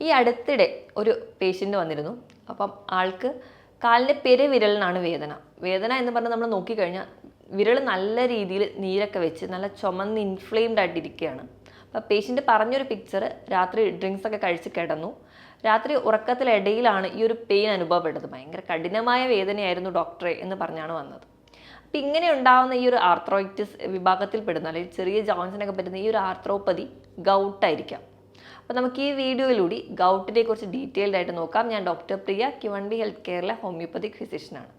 ഈ അടുത്തിടെ ഒരു പേഷ്യന്റ് വന്നിരുന്നു. അപ്പം ആൾക്ക് കാലിന്റെ പെരുവിരലിനാണ് വേദന. വേദന എന്ന് പറഞ്ഞാൽ നമ്മൾ നോക്കിക്കഴിഞ്ഞാൽ വിരൽ നല്ല രീതിയിൽ നീരൊക്കെ വെച്ച് നല്ല ചുമന്ന് ഇൻഫ്ലെയിംഡ് ആയിട്ടിരിക്കുകയാണ്. അപ്പോൾ പേഷ്യന്റ് പറഞ്ഞൊരു പിക്ചർ രാത്രി ഡ്രിങ്ക്സ് ഒക്കെ കഴിച്ച് കിടന്നു. രാത്രി ഉറക്കത്തിലിടയിലാണ് ഈ ഒരു പെയിൻ അനുഭവപ്പെട്ടത്. ഭയങ്കര കഠിനമായ വേദനയായിരുന്നു ഡോക്ടറെ എന്ന് പറഞ്ഞാണ് വന്നത്. അപ്പം ഇങ്ങനെ ഉണ്ടാകുന്ന ഈ ഒരു ആർത്രോയിറ്റിസ് വിഭാഗത്തിൽ പെടുന്ന അല്ലെങ്കിൽ ചെറിയ ജോയിൻസിനൊക്കെ പറ്റുന്ന ഈ ഒരു ആർത്രോപ്പതി ഗൗട്ടായിരിക്കാം അപ്പോൾ നമുക്ക് ഈ വീഡിയോയിലൂടെ ഗൗട്ടിനെ കുറിച്ച് ഡീറ്റെയിൽഡ് ആയിട്ട് നോക്കാം. ഞാൻ ഡോക്ടർ പ്രിയ കിവൺബി ഹെൽത്ത് കെയറിലെ ഹോമിയോപ്പതിക് ഫിസിഷ്യനാണ്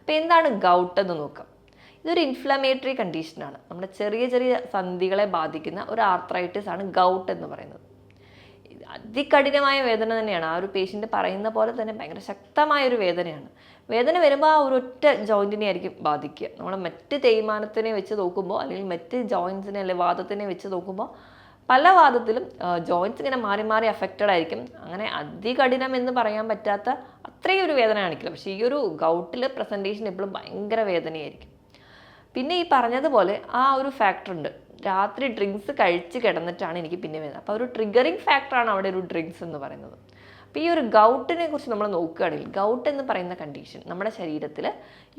അപ്പോൾ എന്താണ് ഗൗട്ട് എന്ന് നോക്കാം. ഇതൊരു ഇൻഫ്ലമേറ്ററി കണ്ടീഷനാണ് നമ്മുടെ ചെറിയ ചെറിയ സന്ധികളെ ബാധിക്കുന്ന ഒരു ആർത്രൈറ്റിസ് ആണ് ഗൗട്ട് എന്ന് പറയുന്നത്. അതികഠിനമായ വേദന തന്നെയാണ്. ആ ഒരു പേഷ്യന്റ് പറയുന്ന പോലെ തന്നെ ഭയങ്കര ശക്തമായ ഒരു വേദനയാണ്. വേദന വരുമ്പോൾ ആ ഒരു ഒറ്റ ജോയിന്റിനെ ആയിരിക്കും ബാധിക്കുക. നമ്മൾ മറ്റ് തേയ്മാനത്തിനെ വെച്ച് നോക്കുമ്പോൾ അല്ലെങ്കിൽ മറ്റ് ജോയിൻസിനെ അല്ലെങ്കിൽ വാദത്തിനെ വെച്ച് നോക്കുമ്പോൾ പല വാദത്തിലും ജോയിൻസ് ഇങ്ങനെ മാറി മാറി അഫക്റ്റഡ് ആയിരിക്കും. അങ്ങനെ അതികഠിനം എന്ന് പറയാൻ പറ്റാത്ത അത്രയും ഒരു വേദന കാണിക്കില്ല പക്ഷേ ഈ ഒരു ഗൗട്ടിൽ പ്രസന്റേഷൻ എപ്പോഴും ഭയങ്കര വേദനയായിരിക്കും. പിന്നെ ഈ പറഞ്ഞതുപോലെ ആ ഒരു ഫാക്ടർ ഉണ്ട്. രാത്രി ഡ്രിങ്ക്സ് കഴിച്ച് കിടന്നിട്ടാണ് എനിക്ക് പിന്നെ വരുന്നത്. അപ്പോൾ ഒരു ട്രിഗറിങ് ഫാക്ടറാണ് അവിടെ ഒരു ഡ്രിങ്ക്സ് എന്ന് പറയുന്നത്. അപ്പോൾ ഈ ഒരു ഗൗട്ടിനെ കുറിച്ച് നമ്മൾ നോക്കുകയാണെങ്കിൽ ഗൗട്ട് എന്ന് പറയുന്ന കണ്ടീഷൻ നമ്മുടെ ശരീരത്തിൽ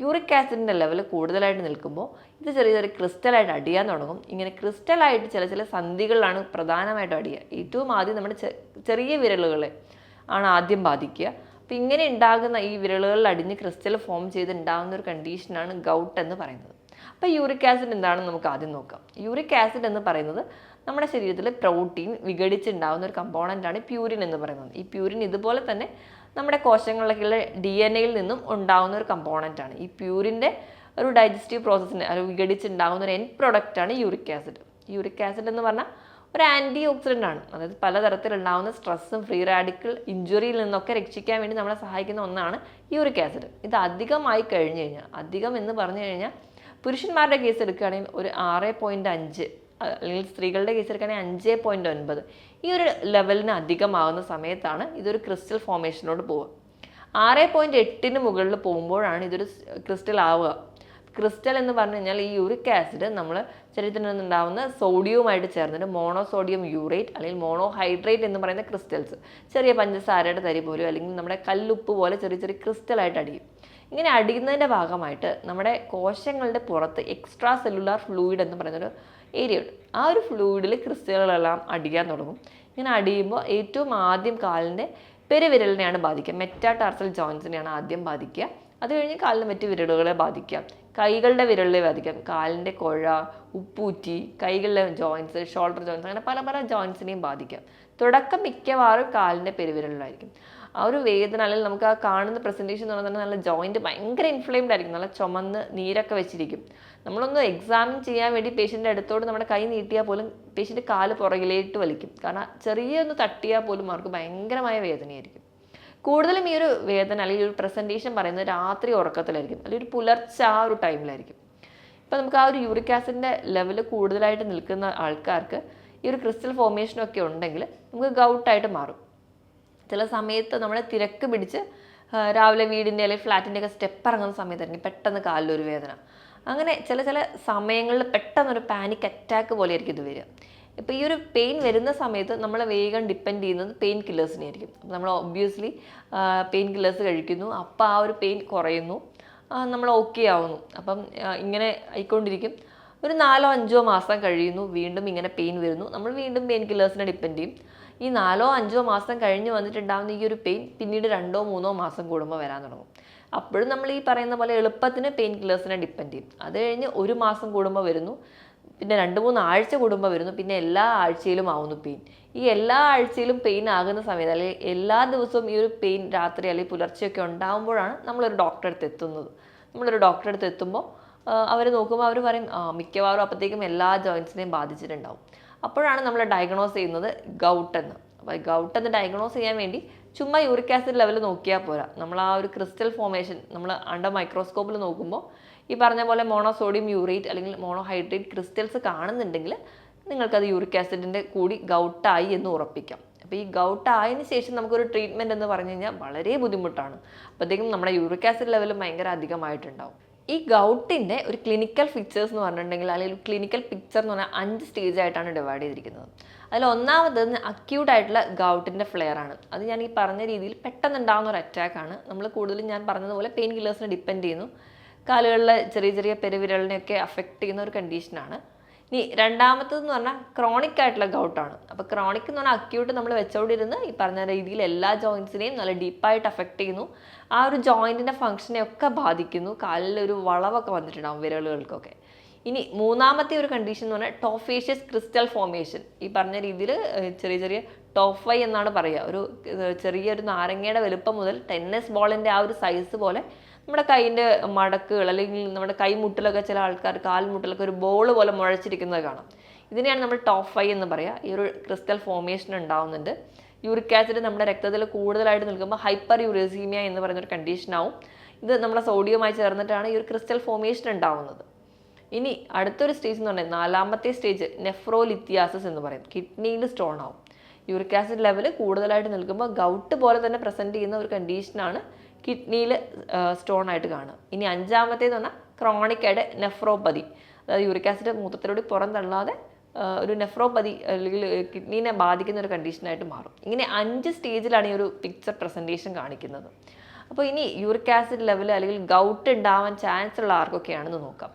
യൂറിക് ആസിഡിന്റെ ലെവൽ കൂടുതലായിട്ട് നിൽക്കുമ്പോൾ ഇത് ചെറിയ ചെറിയ ക്രിസ്റ്റലായിട്ട് അടിയാൻ തുടങ്ങും. ഇങ്ങനെ ക്രിസ്റ്റലായിട്ട് ചില ചില സന്ധികളിലാണ് പ്രധാനമായിട്ടും അടിയുക. ഏറ്റവും ആദ്യം നമ്മുടെ ചെറിയ വിരലുകളെ ആണ് ആദ്യം ബാധിക്കുക. അപ്പോൾ ഇങ്ങനെ ഉണ്ടാകുന്ന ഈ വിരലുകളിൽ അടിഞ്ഞ് ക്രിസ്റ്റൽ ഫോം ചെയ്ത് ഉണ്ടാകുന്ന ഒരു കണ്ടീഷനാണ് ഗൗട്ട് എന്ന് പറയുന്നത്. അപ്പോൾ യൂറിക് ആസിഡ് എന്താണെന്ന് നമുക്ക് ആദ്യം നോക്കാം. യൂറിക് ആസിഡ് എന്ന് പറയുന്നത് നമ്മുടെ ശരീരത്തിൽ പ്രോട്ടീൻ വിഘടിച്ചുണ്ടാകുന്ന ഒരു കമ്പോണന്റ് ആണ് പ്യൂരിൻ എന്ന് പറയുന്നത്. ഈ പ്യൂരിൻ ഇതുപോലെ തന്നെ നമ്മുടെ കോശങ്ങളിലേക്കുള്ള ഡി എൻ എയിൽ നിന്നും ഉണ്ടാകുന്ന ഒരു കമ്പോണന്റ് ആണ്. ഈ പ്യൂരിന്റെ ഒരു ഡൈജസ്റ്റീവ് പ്രോസസ്സിന് അത് വിഘടിച്ചുണ്ടാകുന്ന ഒരു എൻ പ്രൊഡക്റ്റ് ആണ് യൂറിക് ആസിഡ്. യൂറിക് ആസിഡ് എന്ന് പറഞ്ഞാൽ ഒരു ആന്റി ഓക്സിഡന്റ് ആണ്. അതായത് പലതരത്തിലുണ്ടാകുന്ന സ്ട്രെസ്സും ഫ്രീ റാഡിക്കൽ ഇഞ്ചുറിയിൽ നിന്നൊക്കെ രക്ഷിക്കാൻ വേണ്ടി നമ്മളെ സഹായിക്കുന്ന ഒന്നാണ് യൂറിക് ആസിഡ്. ഇത് അധികമായി കഴിഞ്ഞു കഴിഞ്ഞാൽ അധികം എന്ന് പറഞ്ഞു കഴിഞ്ഞാൽ പുരുഷന്മാരുടെ കേസ് എടുക്കുകയാണെങ്കിൽ ഒരു ആറ് പോയിന്റ് അഞ്ച് അല്ലെങ്കിൽ സ്ത്രീകളുടെ കേസ് എടുക്കുകയാണെങ്കിൽ അഞ്ച് പോയിന്റ് ഒൻപത്. ഈ ഒരു ലെവലിന് അധികമാകുന്ന സമയത്താണ് ഇതൊരു ക്രിസ്റ്റൽ ഫോമേഷനോട് പോവുക. ആറ് പോയിന്റ് എട്ടിന് മുകളിൽ പോകുമ്പോഴാണ് ഇതൊരു ക്രിസ്റ്റൽ ആവുക. ക്രിസ്റ്റൽ എന്ന് പറഞ്ഞു കഴിഞ്ഞാൽ ഈ യൂറിക് ആസിഡ് നമ്മൾ ശരീരത്തിൽ നിന്നുണ്ടാവുന്ന സോഡിയവുമായിട്ട് ചേർന്നിട്ട് മോണോസോഡിയം യൂറേറ്റ് അല്ലെങ്കിൽ മോണോഹൈഡ്രേറ്റ് എന്ന് പറയുന്ന ക്രിസ്റ്റൽസ് ചെറിയ പഞ്ചസാരയുടെ തരി പോലും അല്ലെങ്കിൽ നമ്മുടെ കല്ലുപ്പ് പോലെ ചെറിയ ചെറിയ ക്രിസ്റ്റലായിട്ട് അടിയും. ഇങ്ങനെ അടിയുന്നതിന്റെ ഭാഗമായിട്ട് നമ്മുടെ കോശങ്ങളുടെ പുറത്ത് എക്സ്ട്രാ സെല്ലുലാർ ഫ്ലൂയിഡ് എന്ന് പറയുന്നൊരു ഏരിയ ഉണ്ട്. ആ ഒരു ഫ്ലൂയിഡിൽ ക്രിസ്റ്റലുകളെല്ലാം അടിയാൻ തുടങ്ങും. ഇങ്ങനെ അടിയുമ്പോൾ ഏറ്റവും ആദ്യം കാലിന്റെ പെരുവിരലിനെയാണ് ബാധിക്കുക. മെറ്റാടാർസൽ ജോയിൻസിനെയാണ് ആദ്യം ബാധിക്കുക. അത് കഴിഞ്ഞ് കാലിന് മറ്റ് വിരലുകളെ ബാധിക്കാം കൈകളുടെ വിരലിനെ ബാധിക്കാം. കാലിന്റെ കുഴ ഉപ്പൂറ്റി കൈകളിലെ ജോയിൻസ് ഷോൾഡർ ജോയിൻസ് അങ്ങനെ പല പല ജോയിൻസിനെയും ബാധിക്കാം. തുടക്കം മിക്കവാറും കാലിന്റെ പെരുവിരലിലായിരിക്കും. ആ ഒരു വേദന അല്ലെങ്കിൽ നമുക്ക് ആ കാണുന്ന പ്രസന്റേഷൻ എന്ന് പറഞ്ഞാൽ നല്ല ജോയിന്റ് ഭയങ്കര ഇൻഫ്ലെയിംഡ് ആയിരിക്കും. നല്ല ചുമന്ന് നീരൊക്കെ വെച്ചിരിക്കും. നമ്മളൊന്ന് എക്സാമിൻ ചെയ്യാൻ വേണ്ടി പേഷ്യന്റെ അടുത്തോട് നമ്മുടെ കൈ നീട്ടിയാൽ പോലും പേഷ്യന്റ് കാൽ പുറകിലേക്ക് വലിക്കും. കാരണം ചെറിയൊന്ന് തട്ടിയാൽ പോലും അവർക്ക് ഭയങ്കരമായ വേദനയായിരിക്കും. കൂടുതലും ഈ ഒരു വേദന അല്ലെങ്കിൽ ഒരു പ്രസന്റേഷൻ പറയുന്നത് രാത്രി ഉറക്കത്തിലായിരിക്കും. അല്ലെങ്കിൽ ഒരു പുലർച്ച ആ ഒരു ടൈമിലായിരിക്കും ഇപ്പം നമുക്ക് ആ ഒരു യൂറിക് ആസിഡിന്റെ ലെവൽ കൂടുതലായിട്ട് നിൽക്കുന്ന ആൾക്കാർക്ക് ഈ ഒരു ക്രിസ്റ്റൽ ഫോർമേഷനൊക്കെ ഉണ്ടെങ്കിൽ നമുക്ക് ഗൗട്ടായിട്ട് മാറും. ചില സമയത്ത് നമ്മളെ തിരക്ക് പിടിച്ച് രാവിലെ വീടിന്റെ അല്ലെങ്കിൽ ഫ്ലാറ്റിന്റെ ഒക്കെ സ്റ്റെപ്പ് ഇറങ്ങുന്ന സമയത്തായിരിക്കും പെട്ടെന്ന് കാലിലൊരു വേദന. അങ്ങനെ ചില ചില സമയങ്ങളിൽ പെട്ടെന്നൊരു പാനിക് അറ്റാക്ക് പോലെ ആയിരിക്കും ഇത് വരിക. ഇപ്പോൾ ഈ ഒരു പെയിൻ വരുന്ന സമയത്ത് നമ്മൾ വേഗം ഡിപ്പെൻഡ് ചെയ്യുന്നത് പെയിൻ കില്ലേഴ്സിനെ ആയിരിക്കും. അപ്പോൾ നമ്മൾ ഒബ്വിയസ്ലി പെയിൻ കില്ലേഴ്സ് കഴിക്കുന്നു. അപ്പോൾ ആ ഒരു പെയിൻ കുറയുന്നു. നമ്മൾ ഓക്കെ ആവുന്നു. അപ്പം ഇങ്ങനെ ആയിക്കൊണ്ടിരിക്കും. ഒരു നാലോ അഞ്ചോ മാസം കഴിയുന്നു. വീണ്ടും ഇങ്ങനെ പെയിൻ വരുന്നു. നമ്മൾ വീണ്ടും പെയിൻ കില്ലേഴ്സിനെ ഡിപ്പെൻഡ് ചെയ്യും. ഈ നാലോ അഞ്ചോ മാസം കഴിഞ്ഞ് വന്നിട്ടുണ്ടാകുന്ന ഈ ഒരു പെയിൻ പിന്നീട് രണ്ടോ മൂന്നോ മാസം കൂടുമ്പോൾ വരാൻ തുടങ്ങും. അപ്പോഴും നമ്മൾ ഈ പറയുന്ന പോലെ എളുപ്പത്തിന് പെയിൻ കില്ലേഴ്സിനെ ഡിപ്പെൻഡ് ചെയ്യും. അത് കഴിഞ്ഞ് ഒരു മാസം കൂടുമ്പോൾ വരുന്നു. പിന്നെ രണ്ട് മൂന്ന് ആഴ്ച കൂടുമ്പോൾ വരുന്നു. പിന്നെ എല്ലാ ആഴ്ചയിലും ആവുന്നു പെയിൻ ഈ എല്ലാ ആഴ്ചയിലും പെയിൻ ആകുന്ന സമയത്ത് അല്ലെങ്കിൽ എല്ലാ ദിവസവും ഈ ഒരു പെയിൻ രാത്രി അല്ലെങ്കിൽ പുലർച്ചെയൊക്കെ ഉണ്ടാകുമ്പോഴാണ് നമ്മളൊരു ഡോക്ടറെ അടുത്ത് എത്തുന്നത്. നമ്മളൊരു ഡോക്ടറെ അടുത്ത് എത്തുമ്പോൾ അവർ നോക്കുമ്പോൾ അവർ പറയും മിക്കവാറും അപ്പോഴത്തേക്കും എല്ലാ ജോയിൻസിനെയും ബാധിച്ചിട്ടുണ്ടാവും. അപ്പോഴാണ് നമ്മൾ ഡയഗ്നോസ് ചെയ്യുന്നത് ഗൗട്ട് എന്ന്. അപ്പോൾ ഗൗട്ട് എന്ന് ഡയഗ്നോസ് ചെയ്യാൻ വേണ്ടി ചുമ്മാ യൂറിക് ആസിഡ് ലെവൽ നോക്കിയാൽ പോരാ. നമ്മൾ ആ ഒരു ക്രിസ്റ്റൽ ഫോമേഷൻ നമ്മൾ അണ്ടർ മൈക്രോസ്കോപ്പിൽ നോക്കുമ്പോൾ ഈ പറഞ്ഞ പോലെ മോണോസോഡിയം യൂറേറ്റ് അല്ലെങ്കിൽ മോണോഹൈഡ്രേറ്റ് ക്രിസ്റ്റൽസ് കാണുന്നുണ്ടെങ്കിൽ നിങ്ങൾക്കത് യൂറിക് ആസിഡിന്റെ കൂടി ഗൗട്ടായി എന്ന് ഉറപ്പിക്കാം. അപ്പോൾ ഈ ഗൗട്ടായതിന് ശേഷം നമുക്കൊരു ട്രീറ്റ്മെന്റ് എന്ന് പറഞ്ഞു കഴിഞ്ഞാൽ വളരെ ബുദ്ധിമുട്ടാണ്. അപ്പോഴത്തേക്കും നമ്മുടെ യൂറിക് ആസിഡ് ലെവൽ ഭയങ്കര അധികമായിട്ടുണ്ടാവും. ഈ ഗൗട്ടിന്റെ ഒരു ക്ലിനിക്കൽ ഫീച്ചേഴ്സ് എന്ന് പറഞ്ഞിട്ടുണ്ടെങ്കിൽ അല്ലെങ്കിൽ ക്ലിനിക്കൽ പിക്ചർ എന്ന് പറഞ്ഞാൽ അഞ്ച് സ്റ്റേജ് ആയിട്ടാണ് ഡിവൈഡ് ചെയ്തിരിക്കുന്നത്. അതിൽ ഒന്നാമത് അക്യൂട്ട് ആയിട്ടുള്ള ഗൗട്ടിന്റെ ഫ്ലെയർ ആണ്. അത് ഞാൻ ഈ പറഞ്ഞ രീതിയിൽ പെട്ടെന്ന് ഉണ്ടാകുന്ന ഒരു അറ്റാക്ക് ആണ്. നമ്മൾ കൂടുതലും ഞാൻ പറഞ്ഞതുപോലെ പെയിൻ കില്ലേഴ്സിനെ ഡിപ്പെൻഡ് ചെയ്യുന്നു. കാലുകളിലെ ചെറിയ ചെറിയ പെരുവിരലിനെയൊക്കെ അഫക്റ്റ് ചെയ്യുന്ന ഒരു കണ്ടീഷനാണ് ഇനി രണ്ടാമത്തതെന്ന് പറഞ്ഞാൽ ക്രോണിക് ആയിട്ടുള്ള ഗൗട്ടാണ് അപ്പോൾ ക്രോണിക് എന്ന് പറഞ്ഞാൽ അക്യൂട്ട് നമ്മൾ വെച്ചോണ്ടിരുന്ന് ഈ പറഞ്ഞ രീതിയിൽ എല്ലാ ജോയിൻസിനെയും നല്ല ഡീപ്പായിട്ട് അഫക്റ്റ് ചെയ്യുന്നു. ആ ഒരു ജോയിന്റിന്റെ ഫങ്ഷനെ ഒക്കെ ബാധിക്കുന്നു. കാലിലൊരു വളവൊക്കെ വന്നിട്ടുണ്ടാവും വിരലുകൾക്കൊക്കെ. ഇനി മൂന്നാമത്തെ ഒരു കണ്ടീഷൻ എന്ന് പറഞ്ഞാൽ ടോഫേഷ്യസ് ക്രിസ്റ്റൽ ഫോർമേഷൻ ഈ പറഞ്ഞ രീതിയിൽ ചെറിയ ചെറിയ ടോഫൈ എന്നാണ് പറയുക. ഒരു ചെറിയൊരു നാരങ്ങയുടെ വലുപ്പം മുതൽ ടെന്നസ് ബോളിന്റെ ആ ഒരു സൈസ് പോലെ നമ്മുടെ കൈയിന്റെ മടക്കുകൾ അല്ലെങ്കിൽ നമ്മുടെ കൈമുട്ടിലൊക്കെ ചില ആൾക്കാർ കാൽമുട്ടിലൊക്കെ ഒരു ബോൾ പോലെ മുഴച്ചിരിക്കുന്നത് കാണാം. ഇതിനെയാണ് നമ്മൾ ടോഫൈ എന്ന് പറയുക ഈ ഒരു ക്രിസ്റ്റൽ ഫോർമേഷൻ ഉണ്ടാവുന്നുണ്ട്. യൂറിക് ആസിഡ് നമ്മുടെ രക്തത്തിൽ കൂടുതലായിട്ട് നിൽക്കുമ്പോൾ ഹൈപ്പർ യൂറിസീമിയ എന്ന് പറയുന്ന ഒരു കണ്ടീഷനാവും ഇത് നമ്മുടെ സോഡിയമായി ചേർന്നിട്ടാണ് ഈ ഒരു ക്രിസ്റ്റൽ ഫോർമേഷൻ ഉണ്ടാവുന്നത്. ഇനി അടുത്തൊരു സ്റ്റേജ് എന്ന് പറഞ്ഞാൽ നാലാമത്തെ സ്റ്റേജ് നെഫ്രോലിത്തിയാസിസ് എന്ന് പറയും. കിഡ്നിയിൽ സ്റ്റോൺ ആവും. യൂറിക് ആസിഡ് ലെവൽ കൂടുതലായിട്ട് നിൽക്കുമ്പോൾ ഗൗട്ട് പോലെ തന്നെ പ്രസന്റ് ചെയ്യുന്ന ഒരു കണ്ടീഷനാണ് കിഡ്നിയിൽ സ്റ്റോൺ ആയിട്ട് കാണുക. ഇനി അഞ്ചാമത്തേന്ന് പറഞ്ഞാൽ ക്രോണിക് നെഫ്രോപ്പതി അതായത് യൂറിക് ആസിഡ് മൂത്രത്തിലൂടെ പുറം തള്ളാതെ ഒരു നെഫ്രോപ്പതി അല്ലെങ്കിൽ കിഡ്നീനെ ബാധിക്കുന്ന ഒരു കണ്ടീഷനായിട്ട് മാറും. ഇങ്ങനെ അഞ്ച് സ്റ്റേജിലാണ് ഈ ഒരു പിക്ചർ പ്രസന്റേഷൻ കാണിക്കുന്നത്. അപ്പോൾ ഇനി യൂറിക് ആസിഡ് ലെവൽ അല്ലെങ്കിൽ ഗൗട്ട് ഉണ്ടാവാൻ ചാൻസ് ഉള്ള ആർക്കൊക്കെയാണെന്ന് നോക്കാം.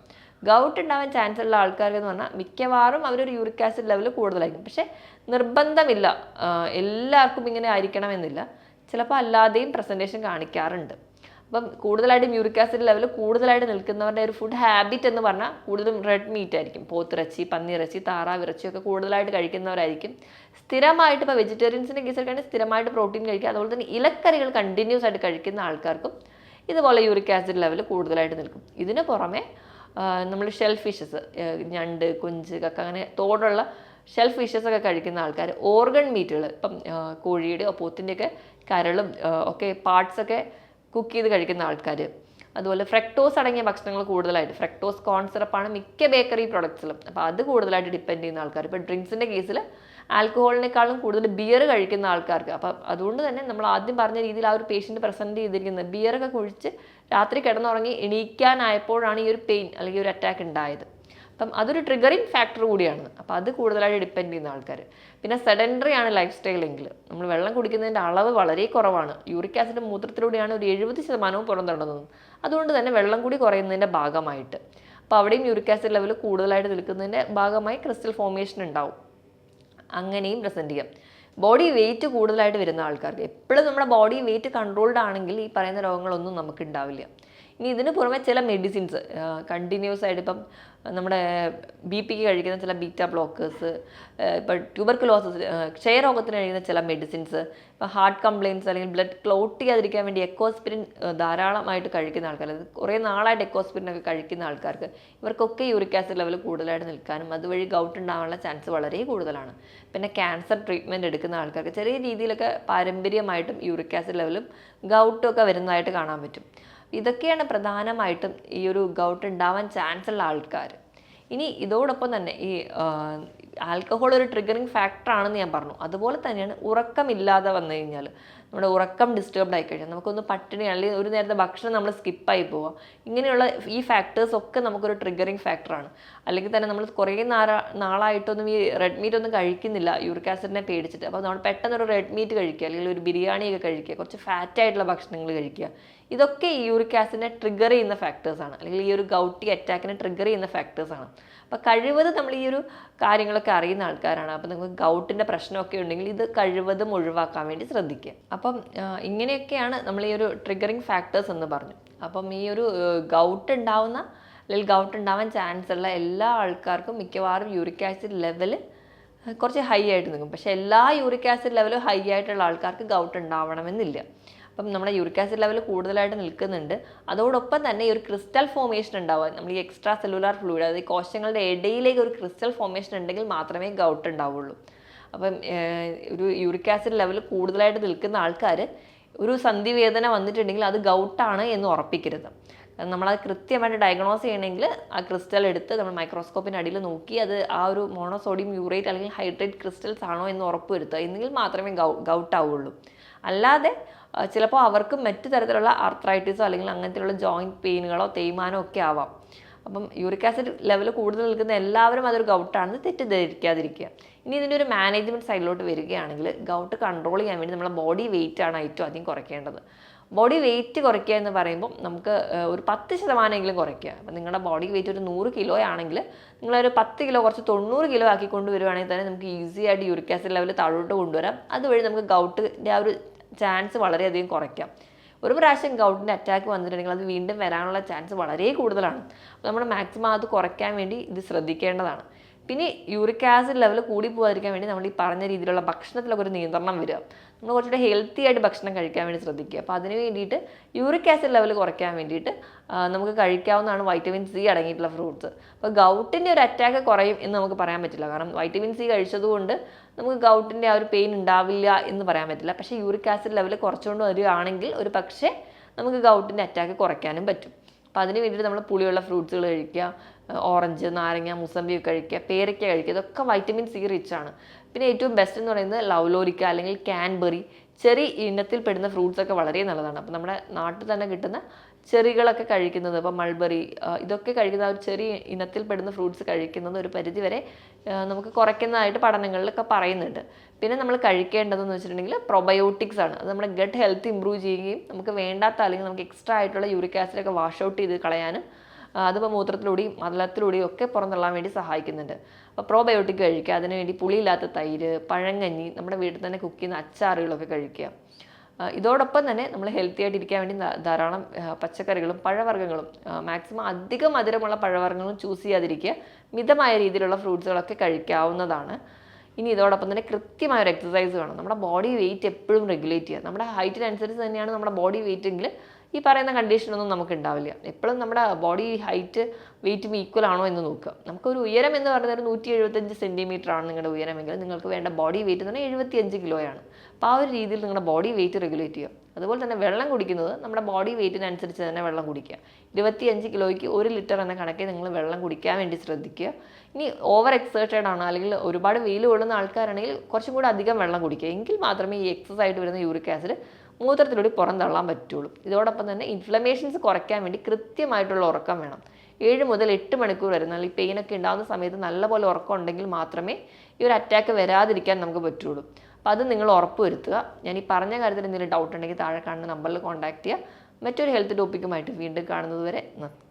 ഗൗട്ട് ഉണ്ടാവാൻ ചാൻസ് ഉള്ള ആൾക്കാർക്ക് എന്ന് പറഞ്ഞാൽ മിക്കവാറും അവരൊരു യൂറിക് ആസിഡ് ലെവൽ കൂടുതലായിരിക്കും. പക്ഷേ നിർബന്ധമില്ല. എല്ലാവർക്കും ഇങ്ങനെ ആയിരിക്കണമെന്നില്ല. ചിലപ്പോൾ അല്ലാതെയും പ്രസന്റേഷൻ കാണിക്കാറുണ്ട്. അപ്പം കൂടുതലായിട്ടും യൂറിക് ആസിഡ് ലെവൽ കൂടുതലായിട്ട് നിൽക്കുന്നവരുടെ ഒരു ഫുഡ് ഹാബിറ്റ് എന്ന് പറഞ്ഞാൽ കൂടുതലും റെഡ് മീറ്റ് ആയിരിക്കും. പോത്തിറച്ചി പന്നിയിറച്ചി താറാവിറച്ചി ഒക്കെ കൂടുതലായിട്ട് കഴിക്കുന്നവരായിരിക്കും. സ്ഥിരമായിട്ട് ഇപ്പോൾ വെജിറ്റേറിയൻസിന്റെ കേസിലൊക്കെയാണെങ്കിൽ സ്ഥിരമായിട്ട് പ്രോട്ടീൻ കഴിക്കുക. അതുപോലെ തന്നെ ഇലക്കറികൾ കണ്ടിന്യൂസ് ആയിട്ട് കഴിക്കുന്ന ആൾക്കാർക്കും ഇതുപോലെ യൂറിക് ആസിഡ് ലെവൽ കൂടുതലായിട്ട് നിൽക്കും. ഇതിന് പുറമെ നമ്മൾ ഷെൽ ഫിഷസ് ഞണ്ട് കൊഞ്ച് കക്ക അങ്ങനെ തോടുള്ള ഷെൽ ഫിഷസ് ഒക്കെ കഴിക്കുന്ന ആൾക്കാർ ഓർഗൺ മീറ്റുകൾ ഇപ്പം കോഴിയുടെയോ പോത്തിന്റെയൊക്കെ കരളും ഒക്കെ പാർട്സ് ഒക്കെ കുക്ക് ചെയ്ത് കഴിക്കുന്ന ആൾക്കാർ അതുപോലെ ഫ്രക്ടോസ് അടങ്ങിയ ഭക്ഷണങ്ങൾ കൂടുതലായിട്ട്. ഫ്രക്ടോസ് കോൺ സിറപ്പാണ് മിക്ക ബേക്കറി പ്രൊഡക്ട്സിലും. അപ്പോൾ അത് കൂടുതലായിട്ട് ഡിപ്പെൻഡ് ചെയ്യുന്ന ആൾക്കാർ ഇപ്പോൾ ഡ്രിങ്ക്സിന്റെ കേസിൽ ആൽക്കഹോളിനേക്കാളും കൂടുതൽ ബിയർ കഴിക്കുന്ന ആൾക്കാർക്ക്. അപ്പോൾ അതുകൊണ്ട് തന്നെ നമ്മൾ ആദ്യം പറഞ്ഞ രീതിയിൽ ആ ഒരു പേഷ്യന്റ് പ്രസന്റ് ചെയ്തിരിക്കുന്നത് ബിയറൊക്കെ കുഴിച്ച് രാത്രി കിടന്നുറങ്ങി എണീക്കാനായപ്പോഴാണ് ഈ ഒരു പെയിൻ അല്ലെങ്കിൽ ഒരു അറ്റാക്ക് ഉണ്ടായത്. അപ്പം അതൊരു ട്രിഗറിങ് ഫാക്ടർ കൂടിയാണ്. അപ്പം അത് കൂടുതലായിട്ട് ഡിപ്പെൻഡ് ചെയ്യുന്ന ആൾക്കാർ പിന്നെ സെഡൻഡറി ആണ് ലൈഫ് സ്റ്റൈലെങ്കിൽ നമ്മൾ വെള്ളം കുടിക്കുന്നതിന്റെ അളവ് വളരെ കുറവാണ്. യൂറിക് ആസിഡ് മൂത്രത്തിലൂടെയാണ് ഒരു എഴുപത് ശതമാനവും പുറന്തള്ളുന്നത്. അതുകൊണ്ട് തന്നെ വെള്ളം കൂടി കുറയുന്നതിന്റെ ഭാഗമായിട്ട്. അപ്പോൾ അവിടെയും യൂറിക് ആസിഡ് ലെവൽ കൂടുതലായിട്ട് നിൽക്കുന്നതിന്റെ ഭാഗമായി ക്രിസ്റ്റൽ ഫോർമേഷൻ ഉണ്ടാവും. അങ്ങനെയും പ്രസന്റ് ചെയ്യാം. ബോഡി വെയിറ്റ് കൂടുതലായിട്ട് വരുന്ന ആൾക്കാർക്ക് എപ്പോഴും നമ്മുടെ ബോഡി വെയിറ്റ് കൺട്രോൾഡ് ആണെങ്കിൽ ഈ പറയുന്ന രോഗങ്ങളൊന്നും നമുക്ക് ഉണ്ടാവില്ല. ഇനി ഇതിന് പുറമെ ചില മെഡിസിൻസ് കണ്ടിന്യൂസ് ആയിട്ട് ഇപ്പം നമ്മുടെ ബി പിക്ക് കഴിക്കുന്ന ചില ബീറ്റ ബ്ലോക്കേഴ്സ് ഇപ്പം ട്യൂബർക്കുലോസസ് ക്ഷയരോഗത്തിന് കഴിക്കുന്ന ചില മെഡിസിൻസ് ഇപ്പം ഹാർട്ട് കംപ്ലയിൻസ് അല്ലെങ്കിൽ ബ്ലഡ് ക്ലോട്ട് ചെയ്യാതിരിക്കാൻ വേണ്ടി എക്കോസ്പിരിൻ ധാരാളമായിട്ട് കഴിക്കുന്ന ആൾക്കാർ അത് കുറേ നാളായിട്ട് എക്കോസ്പിരിൻ ഒക്കെ കഴിക്കുന്ന ആൾക്കാർക്ക് ഇവർക്കൊക്കെ യൂറിക് ആസിഡ് ലെവൽ കൂടുതലായിട്ട് നിൽക്കാനും അതുവഴി ഗൗട്ട് ഉണ്ടാകാനുള്ള ചാൻസ് വളരെ കൂടുതലാണ്. പിന്നെ ക്യാൻസർ ട്രീറ്റ്മെന്റ് എടുക്കുന്ന ആൾക്കാർക്ക് ചെറിയ രീതിയിലൊക്കെ പാരമ്പര്യമായിട്ടും യൂറിക് ആസിഡ് ലെവലും ഗൗട്ടും ഒക്കെ വരുന്നതായിട്ട് കാണാൻ പറ്റും. ഇതൊക്കെയാണ് പ്രധാനമായിട്ടും ഈ ഒരു ഗൗട്ട് ഉണ്ടാവാൻ ചാൻസ് ഉള്ള ആൾക്കാർ ഇനി ഇതോടൊപ്പം തന്നെ ഈ ആൽക്കഹോൾ ഒരു ട്രിഗറിങ് ഫാക്ടറാണെന്ന് ഞാൻ പറഞ്ഞു. അതുപോലെ തന്നെയാണ് ഉറക്കമില്ലാതെ വന്നു കഴിഞ്ഞാൽ നമ്മുടെ ഉറക്കം ഡിസ്റ്റർബ്ഡ് ആയി കഴിഞ്ഞാൽ നമുക്കൊന്ന് പട്ടിണി അല്ലെങ്കിൽ ഒരു നേരത്തെ ഭക്ഷണം നമ്മൾ സ്കിപ്പായി പോവുക ഇങ്ങനെയുള്ള ഈ ഫാക്ടേഴ്സ് ഒക്കെ നമുക്കൊരു ട്രിഗറിങ് ഫാക്ടറാണ് അല്ലെങ്കിൽ തന്നെ നമ്മൾ കുറേ നാള നാളായിട്ടൊന്നും ഈ റെഡ് മീറ്റ് ഒന്നും കഴിക്കുന്നില്ല. യൂറിക് ആസിഡിനെ പേടിച്ചിട്ട്. അപ്പോൾ നമ്മൾ പെട്ടെന്ന് ഒരു റെഡ് മീറ്റ് കഴിക്കുക അല്ലെങ്കിൽ ഒരു ബിരിയാണിയൊക്കെ കഴിക്കുക കുറച്ച് ഫാറ്റ് ആയിട്ടുള്ള ഭക്ഷണങ്ങൾ കഴിക്കുക. ഇതൊക്കെ ഈ യൂറിക് ആസിഡിനെ ട്രിഗർ ചെയ്യുന്ന ഫാക്ടേഴ്സാണ് അല്ലെങ്കിൽ ഈ ഒരു ഗൗട്ടി അറ്റാക്കിനെ ട്രിഗർ ചെയ്യുന്ന ഫാക്ടേഴ്സാണ് അപ്പോൾ കഴിവത് നമ്മൾ ഈ ഒരു കാര്യങ്ങളൊക്കെ അറിയുന്ന ആൾക്കാരാണ്. അപ്പോൾ നിങ്ങൾക്ക് ഗൗട്ടിന്റെ പ്രശ്നമൊക്കെ ഉണ്ടെങ്കിൽ ഇത് കഴിവതും ഒഴിവാക്കാൻ വേണ്ടി ശ്രദ്ധിക്കുക. അപ്പം ഇങ്ങനെയൊക്കെയാണ് നമ്മൾ ഈ ഒരു ട്രിഗറിങ് ഫാക്ടേഴ്സ് എന്ന് പറഞ്ഞു. അപ്പം ഈ ഒരു ഗൗട്ട് ഉണ്ടാവുന്ന അല്ലെങ്കിൽ ഗൗട്ട് ഉണ്ടാവാൻ ചാൻസ് ഉള്ള എല്ലാ ആൾക്കാർക്കും മിക്കവാറും യൂറിക് ആസിഡ് ലെവൽ കുറച്ച് ഹൈ ആയിട്ട് നിൽക്കും. പക്ഷേ എല്ലാ യൂറിക് ആസിഡ് ലെവലും ഹൈ ആയിട്ടുള്ള ആൾക്കാർക്ക് ഗൗട്ട് ഉണ്ടാവണമെന്നില്ല. അപ്പം നമ്മുടെ യൂറിക് ആസിഡ് ലെവൽ കൂടുതലായിട്ട് നിൽക്കുന്നുണ്ട്. അതോടൊപ്പം തന്നെ ഈ ഒരു ക്രിസ്റ്റൽ ഫോമേഷൻ ഉണ്ടാവുക. നമ്മൾ ഈ എക്സ്ട്രാ സെല്ലുലാർ ഫ്ലൂയിഡ് അതായത് കോശങ്ങളുടെ ഇടയിലേക്ക് ഒരു ക്രിസ്റ്റൽ ഫോമേഷൻ ഉണ്ടെങ്കിൽ മാത്രമേ ഗൗട്ട് ഉണ്ടാവുള്ളൂ. അപ്പം ഒരു യൂറിക് ആസിഡ് ലെവൽ കൂടുതലായിട്ട് നിൽക്കുന്ന ആൾക്കാർ ഒരു സന്ധി വേദന വന്നിട്ടുണ്ടെങ്കിൽ അത് ഗൗട്ടാണ് എന്ന് ഉറപ്പിക്കരുത്. നമ്മളത് കൃത്യമായിട്ട് ഡയഗ്നോസ് ചെയ്യണമെങ്കിൽ ആ ക്രിസ്റ്റൽ എടുത്ത് നമ്മൾ മൈക്രോസ്കോപ്പിന്റെ അടിയിൽ നോക്കി അത് ആ ഒരു മോണോസോഡിയം യൂറേറ്റ് അല്ലെങ്കിൽ ഹൈഡ്രേറ്റ് ക്രിസ്റ്റൽസ് ആണോ എന്ന് ഉറപ്പ് വരുത്തുക എന്നെങ്കിൽ മാത്രമേ ഗൗ ഗൗട്ടാവുള്ളൂ. അല്ലാതെ ചിലപ്പോൾ അവർക്ക് മറ്റു തരത്തിലുള്ള ആർത്രൈറ്റിസോ അല്ലെങ്കിൽ അങ്ങനത്തെയുള്ള ജോയിന്റ് പെയിനുകളോ തേയ്മാനോ ഒക്കെ ആവാം. അപ്പം യൂറിക് ആസിഡ് ലെവൽ കൂടുതൽ നിൽക്കുന്ന എല്ലാവരും അതൊരു ഗൗട്ടാണെന്ന് തെറ്റിദ്ധരിക്കാതിരിക്കുക. ഇനി ഇതിന്റെ ഒരു മാനേജ്മെന്റ് സൈഡിലോട്ട് വരികയാണെങ്കിൽ ഗൗട്ട് കൺട്രോൾ ചെയ്യാൻ വേണ്ടി നമ്മളെ ബോഡി വെയിറ്റ് ആണ് ഏറ്റവും അധികം കുറയ്ക്കേണ്ടത്. ബോഡി വെയിറ്റ് കുറയ്ക്കുക എന്ന് പറയുമ്പോൾ നമുക്ക് ഒരു പത്ത് ശതമാനമെങ്കിലും കുറയ്ക്കുക. അപ്പം നിങ്ങളുടെ ബോഡി വെയിറ്റ് ഒരു നൂറ് കിലോ ആണെങ്കിൽ നിങ്ങളൊരു പത്ത് കിലോ കുറച്ച് തൊണ്ണൂറ് കിലോ ആക്കി കൊണ്ടുവരുവാണെങ്കിൽ തന്നെ നമുക്ക് ഈസി ആയിട്ട് യൂറിക് ആസിഡ് ലെവൽ താഴോട്ട് കൊണ്ടുവരാം. അതുവഴി നമുക്ക് ഗൗട്ടിന്റെ ആ ഒരു ചാൻസ് വളരെയധികം കുറയ്ക്കാം. ഒരു പ്രാവശ്യം ഗൗട്ടിന്റെ അറ്റാക്ക് വന്നിട്ടുണ്ടെങ്കിൽ അത് വീണ്ടും വരാനുള്ള ചാൻസ് വളരെ കൂടുതലാണ്. അപ്പോൾ നമ്മൾ മാക്സിമം അത് കുറയ്ക്കാൻ വേണ്ടി ഇത് ശ്രദ്ധിക്കേണ്ടതാണ്. പിന്നെ യൂറിക് ആസിഡ് ലെവൽ കൂടി പോകാതിരിക്കാൻ വേണ്ടി നമ്മൾ ഈ പറഞ്ഞ രീതിയിലുള്ള ഭക്ഷണത്തിലൊക്കെ ഒരു നിയന്ത്രണം വരിക. നമ്മൾ കുറച്ചുകൂടെ ഹെൽത്തി ആയിട്ട് ഭക്ഷണം കഴിക്കാൻ വേണ്ടി ശ്രദ്ധിക്കുക. അപ്പോൾ അതിന് വേണ്ടിയിട്ട് യൂറിക് ആസിഡ് ലെവൽ കുറയ്ക്കാൻ വേണ്ടിയിട്ട് നമുക്ക് കഴിക്കാവുന്നതാണ് വൈറ്റമിൻ സി അടങ്ങിയിട്ടുള്ള ഫ്രൂട്ട്സ് അപ്പോൾ ഗൗട്ടിന്റെ ഒരു അറ്റാക്ക് കുറയും എന്ന് നമുക്ക് പറയാൻ പറ്റില്ല. കാരണം വൈറ്റമിൻ സി കഴിച്ചതുകൊണ്ട് നമുക്ക് ഗൗട്ടിന്റെ ആ ഒരു പെയിൻ ഉണ്ടാവില്ല എന്ന് പറയാൻ പറ്റില്ല. പക്ഷേ യൂറിക് ആസിഡ് ലെവൽ കുറച്ചുകൊണ്ട് വരികയാണെങ്കിൽ ഒരു പക്ഷേ നമുക്ക് ഗൗട്ടിന്റെ അറ്റാക്ക് കുറയ്ക്കാനും പറ്റും. അപ്പോൾ അതിന് വേണ്ടിയിട്ട് നമ്മൾ പുളിയുള്ള ഫ്രൂട്ട്സുകൾ കഴിക്കുക. ഓറഞ്ച് നാരങ്ങ മുസമ്പി കഴിക്കുക പേരയ്ക്ക കഴിക്കുക ഇതൊക്കെ വൈറ്റമിൻ സി റിച്ച് ആണ്. പിന്നെ ഏറ്റവും ബെസ്റ്റ് എന്ന് പറയുന്നത് ലവ്ലോരിക്ക അല്ലെങ്കിൽ കാൻബെറി. ചെറി ഇനത്തിൽ പെടുന്ന ഫ്രൂട്ട്സ് ഒക്കെ വളരെ നല്ലതാണ്. അപ്പോൾ നമ്മുടെ നാട്ടിൽ തന്നെ കിട്ടുന്ന ചെറികളൊക്കെ കഴിക്കുന്നത് ഇപ്പോൾ മൾബറി ഇതൊക്കെ കഴിക്കുന്ന ആ ഒരു ചെറിയ ഇനത്തിൽ പെടുന്ന ഫ്രൂട്ട്സ് കഴിക്കുന്നത് ഒരു പരിധി വരെ നമുക്ക് കുറയ്ക്കുന്നതായിട്ട് പഠനങ്ങളിലൊക്കെ പറയുന്നുണ്ട്. പിന്നെ നമ്മൾ കഴിക്കേണ്ടതെന്ന് വെച്ചിട്ടുണ്ടെങ്കിൽ പ്രൊബയോട്ടിക്സ് ആണ്. അത് നമ്മുടെ ഗട്ട് ഹെൽത്ത് ഇമ്പ്രൂവ് ചെയ്യുകയും നമുക്ക് വേണ്ടാത്ത അല്ലെങ്കിൽ നമുക്ക് എക്സ്ട്രാ ആയിട്ടുള്ള യൂറിക് ആസിഡൊക്കെ വാഷ് ഔട്ട് ചെയ്ത് കളയാനും അതിപ്പോൾ മൂത്രത്തിലൂടെയും മലത്തിലൂടെയും ഒക്കെ പുറന്തള്ളാൻ വേണ്ടി സഹായിക്കുന്നുണ്ട്. അപ്പോൾ പ്രോബയോട്ടിക് കഴിക്കുക അതിനുവേണ്ടി പുളിയില്ലാത്ത തൈര് പഴങ്കഞ്ഞി നമ്മുടെ വീട്ടിൽ തന്നെ കുക്ക് ചെയ്യുന്ന അച്ചാറുകളൊക്കെ കഴിക്കുക. ഇതോടൊപ്പം തന്നെ നമ്മൾ ഹെൽത്തി ആയിട്ട് ഇരിക്കാൻ വേണ്ടി ധാരാളം പച്ചക്കറികളും പഴവർഗങ്ങളും മാക്സിമം അധികം മധുരമുള്ള പഴവർഗങ്ങളും ചൂസ് ചെയ്യാതിരിക്കുക മിതമായ രീതിയിലുള്ള ഫ്രൂട്ട്സുകളൊക്കെ കഴിക്കാവുന്നതാണ്. ഇനി ഇതോടൊപ്പം തന്നെ കൃത്യമായ ഒരു എക്സസൈസ് വേണം. നമ്മുടെ ബോഡി വെയിറ്റ് എപ്പോഴും റെഗുലേറ്റ് ചെയ്യുക. നമ്മുടെ ഹൈറ്റിനനുസരിച്ച് തന്നെയാണ് നമ്മുടെ ബോഡി വെയിറ്റ് എങ്കിൽ ഈ പറയുന്ന കണ്ടീഷനൊന്നും നമുക്ക് ഉണ്ടാവില്ല എപ്പോഴും നമ്മുടെ ബോഡി ഹൈറ്റ് വെയിറ്റും ഈക്വൽ ആണോ എന്ന് നോക്കുക. നമുക്കൊരു ഉയരം എന്ന് പറയുന്നത് ഒരു നൂറ്റി എഴുപത്തഞ്ച് സെന്റിമീറ്റർ ആണ് നിങ്ങളുടെ ഉയരമെങ്കിൽ നിങ്ങൾക്ക് വേണ്ട ബോഡി വെയിറ്റ് എന്ന് പറഞ്ഞാൽ എഴുപത്തിയഞ്ച് കിലോയാണ് അപ്പോൾ ആ ഒരു രീതിയിൽ നിങ്ങളുടെ ബോഡി വെയിറ്റ് റെഗുലേറ്റ് ചെയ്യുക. അതുപോലെ തന്നെ വെള്ളം കുടിക്കുന്നത് നമ്മുടെ ബോഡി വെയിറ്റിനനുസരിച്ച് തന്നെ വെള്ളം കുടിക്കുക. ഇരുപത്തിയഞ്ച് കിലോയ്ക്ക് ഒരു ലിറ്റർ എന്ന കണക്കിൽ നിങ്ങൾ വെള്ളം കുടിക്കാൻ വേണ്ടി ശ്രദ്ധിക്കുക. ഇനി ഓവർ എക്സേർട്ടഡ് ആണ് അല്ലെങ്കിൽ ഒരുപാട് വെയിൽ കൊള്ളുന്ന ആൾക്കാരാണെങ്കിൽ കുറച്ചും കൂടി അധികം വെള്ളം കുടിക്കുക. എങ്കിൽ മാത്രമേ ഈ എക്സസ് ആയിട്ട് വരുന്ന യൂറിക് ആസിഡ് മൂത്രത്തിലൂടെ പുറന്തള്ളാൻ പറ്റുള്ളൂ. ഇതോടൊപ്പം തന്നെ ഇൻഫ്ലമേഷൻസ് കുറയ്ക്കാൻ വേണ്ടി കൃത്യമായിട്ടുള്ള ഉറക്കം വേണം. ഏഴ് മുതൽ എട്ട് മണിക്കൂർ വരെ നല്ല ഈ പെയിനൊക്കെ ഉണ്ടാകുന്ന സമയത്ത് നല്ലപോലെ ഉറക്കം ഉണ്ടെങ്കിൽ മാത്രമേ ഈ ഒരു അറ്റാക്ക് വരാതിരിക്കാൻ നമുക്ക് പറ്റുള്ളൂ. അപ്പോൾ അത് നിങ്ങൾ ഉറപ്പ് വരുത്തുക. ഞാൻ ഈ പറഞ്ഞ കാര്യത്തിൽ എന്തെങ്കിലും ഡൗട്ട് ഉണ്ടെങ്കിൽ താഴെ കാണുന്ന നമ്പറിൽ കോൺടാക്ട് ചെയ്യുക. മറ്റൊരു ഹെൽത്ത് ടോപ്പിക്കുമായിട്ട് വീണ്ടും കാണുന്നത് വരെ നന്ദി.